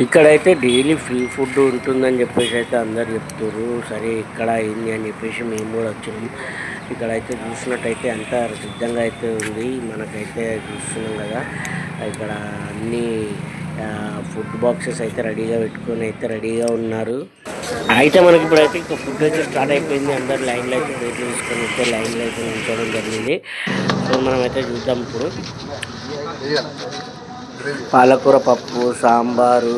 ఇక్కడైతే daily free food ఉంటుందని చెప్పేసి అయితే అందరు చెప్తారు సరే ఇక్కడ అయింది అని చెప్పేసి మేము కూడా వచ్చాము. ఇక్కడైతే చూసినట్టయితే అంతా సిద్ధంగా అయితే ఉంది. మనకైతే చూస్తున్నాం కదా ఇక్కడ అన్ని ఫుడ్ బాక్సెస్ అయితే రెడీగా పెట్టుకొని అయితే రెడీగా ఉన్నారు. అయితే మనకి ఇప్పుడైతే ఇంకా ఫుడ్ అయితే స్టార్ట్ అయిపోయింది. అందరు లైన్లో అయితే వెయిట్ తీసుకొని అయితే లైన్లో అయితే ఉంచడం జరిగింది. సో మనం అయితే చూద్దాం ఇప్పుడు. పాలకూర పప్పు సాంబారు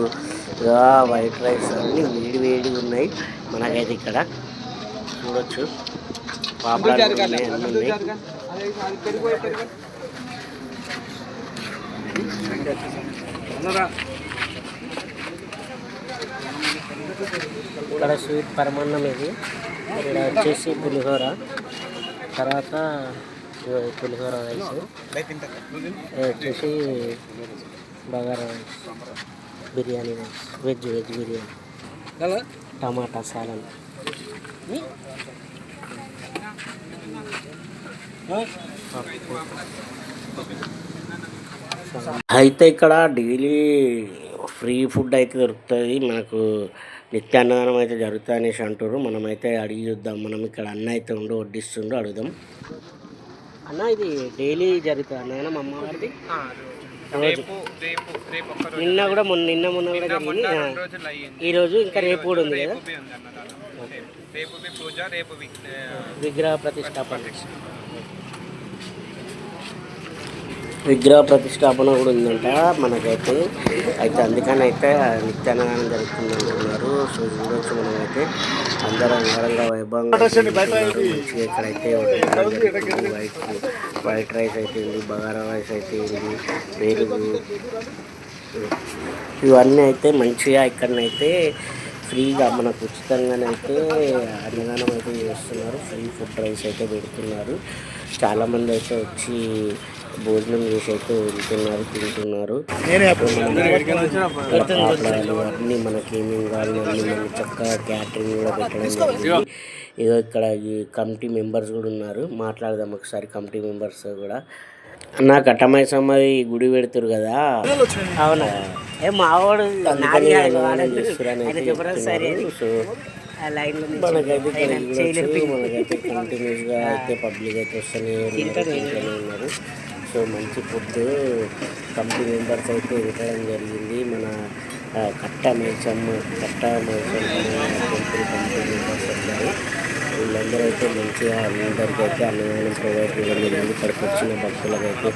వైట్ రైస్ అన్నీ వేడి వేడి ఉన్నాయి. మనకైతే ఇక్కడ చూడొచ్చు. పాపడాలు ఉన్నాయి అన్నీ. ఉన్నాయి. ఇక్కడ స్వీట్ పరమాన్నం ఇది. ఇక్కడ వచ్చేసి పులిహోర. తర్వాత పులిహోర రైస్. వచ్చేసి bagara rice biryani rice veg veg biryani టమాటా సాలన్. అయితే ఇక్కడ డైలీ ఫ్రీ ఫుడ్ అయితే దొరుకుతుంది. మనకు నిత్య అన్నదానం అయితే జరుగుతుంది అనేసి అంటారు మనమైతే అడిగి చూద్దాం. మనం ఇక్కడ అన్న అయితే ఉండు వడ్డిస్తుండో అడుగుదాం. అన్న ఇది డైలీ జరుగుతుంది అన్నదానం అమ్మవారిది రోజు. రేపు రేపు రేపు ఒక్క రోజు నిన్న కూడా మొన్న నిన్న మొన్న కూడా మొన్న జరిగింది రెండు రోజులు అయ్యింది. ఈ రోజు ఇంకా రేపు కూడా ఉంది కదా? రేపు రేపు విగ్రహ ప్రతిష్టాపన. విగ్రహ ప్రతిష్టాపన కూడా ఉందంట మనకైతే. అయితే అందుకని అయితే నిత్యాన్నదానం జరుగుతుంది అంటున్నారు సో చూడొచ్చు మనమైతే అందరం అంగరంగ వైభవంగా మంచిగా ఇక్కడైతే వండడం జరుగుతుంది. వైట్ వైట్ రైస్ అయితే ఉంది బగారా రైస్ అయితే ఉంది పెరుగు ఇవన్నీ అయితే మంచిగా ఇక్కడనైతే ఫ్రీగా మనకు ఉచితంగానైతే అన్నదానం అయితే చేస్తున్నారు. ఫ్రీ ఫుడ్ రైస్ అయితే పెడుతున్నారు. చాలామంది అయితే వచ్చి భోజనం చేసి అయితే వెళ్తున్నారు తింటున్నారు. అన్నీ మనకి ఏమేమి కావాలి అన్నీ మనకి చక్కగా క్యాటరింగ్ కూడా పెట్టడం జరిగింది. ఇదో ఇక్కడ ఈ కమిటీ మెంబర్స్ కూడా ఉన్నారు. మాట్లాడదాం ఒకసారి కమిటీ మెంబర్స్ కూడా. నా కట్టమై సమ్మది గుడి పెడుతురు కదా? అవునా? ఏ మావాడు చేస్తురని అయితే కంటిన్యూస్గా పబ్లిక్ అయితే వస్తూనే ఉన్నారు సో మంచి ఫుడ్ కంపెనీ మెంబర్స్ అయితే పెట్టడం జరిగింది. మన కట్ట మైసమ్మ కట్ట మైసమ్మ టెంపుల్ కంపెనీ మెంబర్స్ ఉన్నారు వీళ్ళందరూ అయితే మంచిగా అందరికీ అయితే అన్నదానం ప్రొవైడ్ చేయడం జరిగింది. ఇక్కడికి వచ్చిన భక్తులకైతే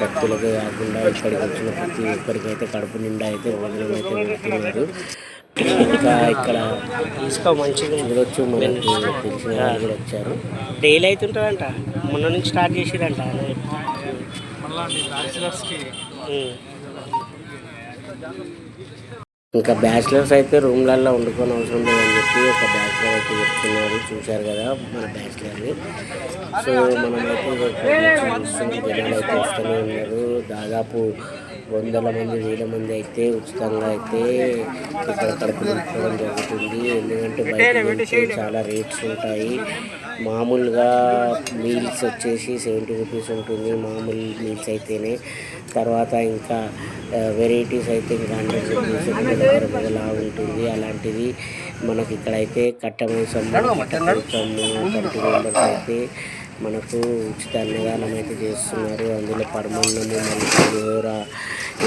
భక్తులకే కాకుండా ఇక్కడికి వచ్చిన ప్రతి ఒక్కరికి అయితే కడుపు నిండా అయితే భోజనం అయితే పెడుతున్నారు ఇంకా ఇక్కడ తీసుకో మంచిగా చూడొచ్చు మనకి తెలిసిన వాళ్ళు కూడా వచ్చారు. డైలీ అవుతుంటుందంట మొన్న నుంచి స్టార్ట్ చేసిరంట. ఇంకా బ్యాచిలర్స్ అయితే రూమ్లల్లో వండుకొని అవసరం లేదని చెప్పి ఒక బ్యాచిలర్ అయితే చెప్తున్నారు. చూశారు కదా మన బ్యాచిలర్ని. సో మనమైతే చూస్తున్న. జనాలు అయితే వస్తూనే ఉన్నారు. దాదాపు వందల మంది వేల మంది అయితే ఉచితంగా అయితే ఇక్కడ కడుపు నింపడం జరుగుతుంది. ఎందుకంటే బయట చాలా రేట్స్ ఉంటాయి. మామూలుగా మీల్స్ వచ్చేసి సెవెంటీ రూపీస్ ఉంటుంది. మామూలు మీల్స్ అయితేనే. తర్వాత ఇంకా వెరైటీస్ అయితే ఇంకా హండ్రెడ్ రూపీస్ మొదలా ఉంటుంది. అలాంటిది మనకి ఇక్కడైతే కట్టమైసమ్మ కట్టమైసమ్మ కమిటీ మెంబర్స్ అయితే మనకు ఉచిత అన్నదానం అయితే చేస్తున్నారు. అందులో పరమాన్నము మళ్ళీ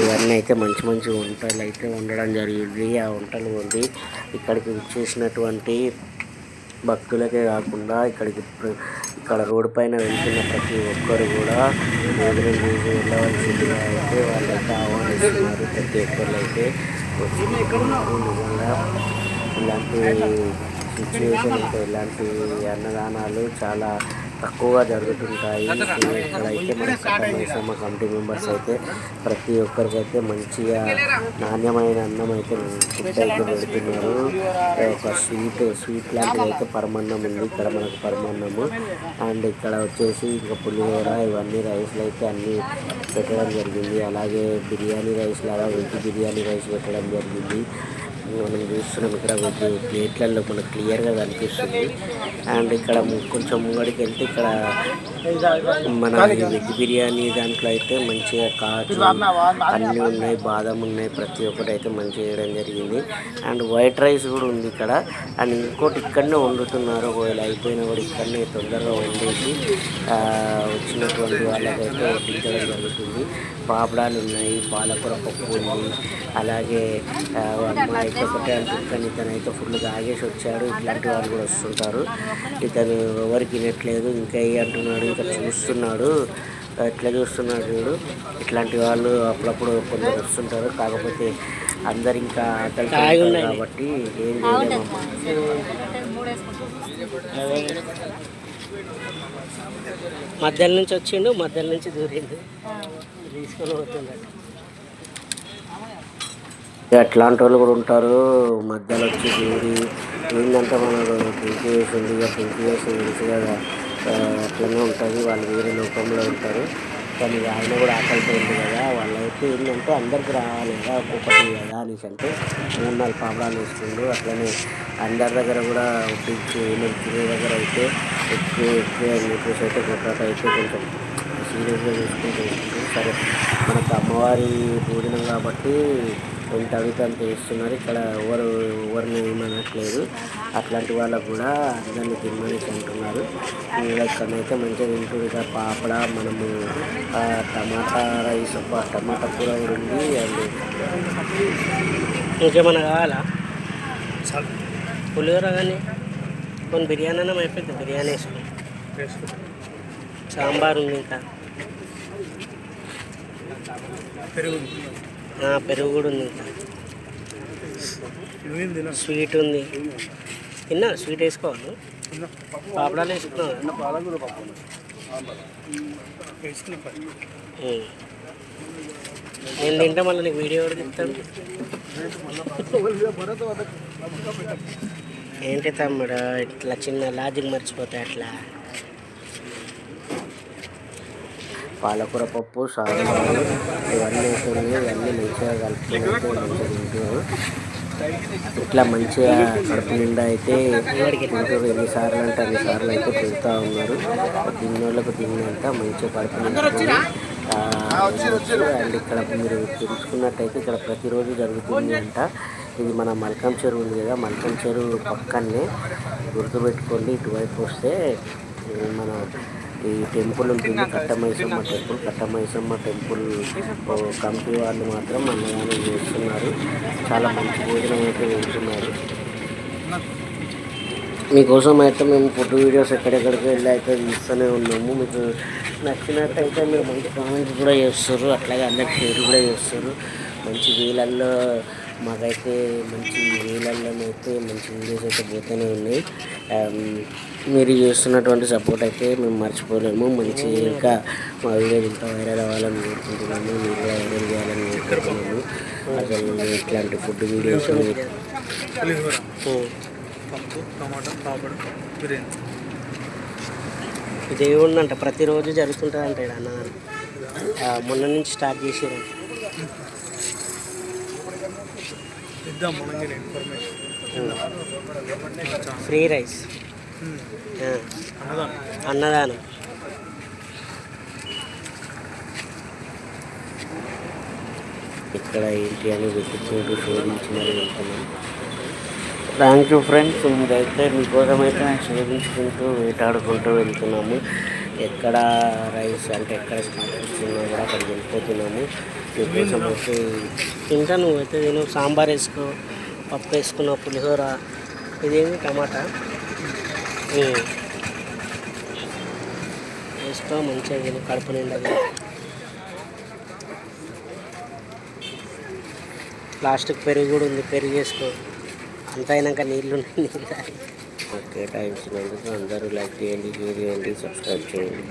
ఇవన్నీ అయితే మంచి మంచి వంటలు అయితే వండడం జరిగింది. ఆ వంటలు వండి ఇక్కడికి వచ్చేసినటువంటి భక్తులకే కాకుండా ఇక్కడికి ఇక్కడ రోడ్డు పైన వెళ్తున్న ప్రతి ఒక్కరు కూడా భోజనం చేసి వెళ్ళవలసిందిగా అయితే వాళ్ళైతే ఆహ్వానిస్తున్నారు. ప్రతి ఒక్కరు అయితే వచ్చి నిజంగా ఇలాంటి సిచ్యువేషన్ ఇలాంటి అన్నదానాలు చాలా తక్కువగా జరుగుతుంటాయి. ఇక్కడైతే మన కట్టమైసమ్మ కమిటీ మెంబర్స్ అయితే ప్రతి ఒక్కరికైతే మంచిగా నాణ్యమైన అన్నం అయితే ఫుడ్ అయితే పెడుతున్నారు ఒక స్వీట్ స్వీట్ లాంటిది అయితే పరమాన్నం ఉంది. ఇక్కడ మనకు పరమాన్నము. అండ్ ఇక్కడ వచ్చేసి ఇంకా పులిహోర ఇవన్నీ రైస్లు అయితే అన్నీ పెట్టడం జరిగింది. అలాగే బిర్యానీ రైస్ లాగా వెజ్ బిర్యానీ రైస్ పెట్టడం జరిగింది. మనం చూస్తున్నాం ఇక్కడ వెజ్ ప్లేట్లలో మనకు క్లియర్గా కనిపిస్తుంది. అండ్ ఇక్కడ కొంచెం ముంగడికి వెళ్తే ఇక్కడ మన వెజ్ బిర్యానీ దాంట్లో అయితే మంచిగా కాజు అన్నీ ఉన్నాయి బాదం ఉన్నాయి. ప్రతి ఒక్కటి అయితే మంచిగా చేయడం జరిగింది. అండ్ వైట్ రైస్ కూడా ఉంది ఇక్కడ. అండ్ ఇంకోటి ఇక్కడనే వండుతున్నారు. ఒకవేళ అయిపోయినా కూడా ఇక్కడనే తొందరగా వండేసి ఆ, వచ్చినటువంటి వాళ్ళకైతే వడ్డించడం జరుగుతుంది. పాపడాలు ఉన్నాయి పాలకూర పప్పు ఉంది. అలాగే అమ్మాయి అయితే ఒకటే అంటుంది ఇతను అయితే ఫుల్ తాగేసి వచ్చాడు. ఇట్లాంటి వాళ్ళు కూడా వస్తుంటారు. ఇతను ఎవరికి తినట్లేదు. ఇంకా ఏ అంటున్నాడు? ఇంకా చూస్తున్నాడు ఎట్లా చూస్తున్నాడు చూడు. ఇట్లాంటి వాళ్ళు అప్పుడప్పుడు కొందరు వస్తుంటారు. కాకపోతే అందరు ఇంకా ఆకలి కాబట్టి ఏం చేయలేమమ్మా. మధ్యలో నుంచి వచ్చిండు మధ్యలో నుంచి దూరిండు. తీసుకొని పోతున్నాడు అట్లాంటి వాళ్ళు కూడా ఉంటారు. మధ్యలో వచ్చి దూరి ఏంటంటే మనకు డ్రింక్ చేసి ఉంది ఇక డ్రింక్ చేసి కదా. ఆ, ఉంటుంది వాళ్ళు వేరే లోకంలో ఉంటారు. కానీ ఆయన కూడా ఆకలిపోయింది కదా వాళ్ళైతే ఏంటంటే అందరికి రావాలి కదా ఒక్కొక్కటి కదా అనేసి అంటే మూడు నాలుగు పాపడాలు వేస్తుండు అట్లనే అందరి దగ్గర కూడా ఒప్పించి నేను తినే దగ్గర అయితే ఎక్కువ ఎక్కువ అని చెప్పేసి అయితే కొట్టాట అయితే కొంచెం సీరియస్గా చూసుకుంటూ సరే మనకు అమ్మవారి భోజనం కాబట్టి ఎంత అడిగితే అంత ఇస్తున్నారు ఇక్కడ ఎవరు ఎవరిని ఏమనట్లేదు అట్లాంటి వాళ్ళకు కూడా అందరినీ తినమనేసి అంటున్నారు. ఇంకా ఇక్కడనైతే మంచిగా తింటుంది ఇక పాపడ మనము ఆ, టమాటా రైస్ టమాటా కూర కూడా ఉంది అండ్ ఇంకేమన్నా కావాలా? పులిహోర కానీ కొన్ని బిర్యానీ అన్నం అయిపోయింది బిర్యానీ వేసుకో సాంబార్ ఉంది ఇంకా. ఆ, పెరుగు కూడా ఉంది ఇంకా. స్వీట్ ఉంది. తిన్నా స్వీట్ వేసుకోవాలి. పాపడాలు వేసుకున్నాను నేను తింటే మళ్ళీ నీకు వీడియో కూడా తింటాను ఏంటి తమ్ముడు ఇట్లా చిన్న లాజిక్ మర్చిపోతే అట్లా? పాలకూర పప్పు సాగు ఇవన్నీ వేసుకుని ఇవన్నీ మంచిగా కలుపుకొని మంచిగా ఇట్లా మంచిగా కడుపు నిండా అయితే తింటారు ఎన్నిసార్లు అంటే అన్నిసార్లు అయితే పెడతా ఉన్నారు. తిన్నోళ్ళకు తిన్నంత మంచిగా కడుపు నిండా అండ్ ఇక్కడ మీరు తెలుసుకున్నట్టయితే ఇక్కడ ప్రతిరోజు జరుగుతుంది అంట. ఇది మన మల్కం చెరువు ఉంది కదా మల్కం చెరువు పక్కనే గుర్తుపెట్టుకోండి. ఇటువైపు వస్తే మన ఈ టెంపుల్ ఉంటుంది Kattamaisamma temple. Kattamaisamma temple committee వాళ్ళు మాత్రం అన్నదానం చేస్తున్నారు. చాలా మంచి భోజనం అయితే వెళ్తున్నారు మీకోసం అయితే మేము ఫోటో వీడియోస్ ఎక్కడెక్కడికి వెళ్ళి అయితే తీస్తూనే ఉన్నాము. మీకు నచ్చినట్టయితే మీరు మంచి కామెంట్స్ కూడా చేస్తారు. అట్లాగే అందరికి షేర్ కూడా చేస్తారు. మంచి వీళ్ళల్లో మాకైతే మంచి వీలల్లో అయితే మంచి వీడియోస్ అయితే పోతూనే ఉన్నాయి. మీరు చేస్తున్నటువంటి సపోర్ట్ అయితే మేము మర్చిపోలేము. మంచి ఇంకా మా వీడియోలు ఇంకా వైరల్ అవ్వాలని కోరుకుంటున్నాము. మీరు వైరల్ చేయాలని కోరుకుంటున్నాము. అసలు ఇట్లాంటి ఫుడ్ వీడియోస్ ఉం. పప్పు ఇది ఏముందంట ప్రతిరోజు జరుగుతుంటుంది అంటే మొన్న నుంచి స్టార్ట్ చేసారు ఇద్దాం మనం ఇన్ఫర్మేషన్ ఫ్రీ రైస్. ఆ, అన్నదాం అన్నదానం. ఇక్కడ ఏంటి అని వెతుక్కుంటూ శోధించి మరి వెళ్తున్నాం. థ్యాంక్ యూ ఫ్రెండ్స్ మీరైతే మీకోసం అయితే నేను శోధించుకుంటూ వేటాడుకుంటూ వెళ్తున్నాము. ఎక్కడ రైస్ అంటే ఎక్కడ స్టార్ట్ కూడా అక్కడికి వెళ్ళిపోతున్నాము. మీకోసం అయితే ఇంకా నువ్వు అయితే తిను. సాంబార్ వేసుకో పప్పు వేసుకున్నావు పులిహోర. ఇదేమి టమాటా. వేసుకో మంచిగా తిను కడుపు నిండా తిను. లాస్ట్కి పెరుగు కూడా ఉంది పెరుగు వేసుకో. అంత అయినాక నీళ్ళు ఉన్నాయి. ఓకే టైమ్స్ అందరూ లైక్ చేయండి షేర్ చేయండి సబ్స్క్రైబ్ చేయండి.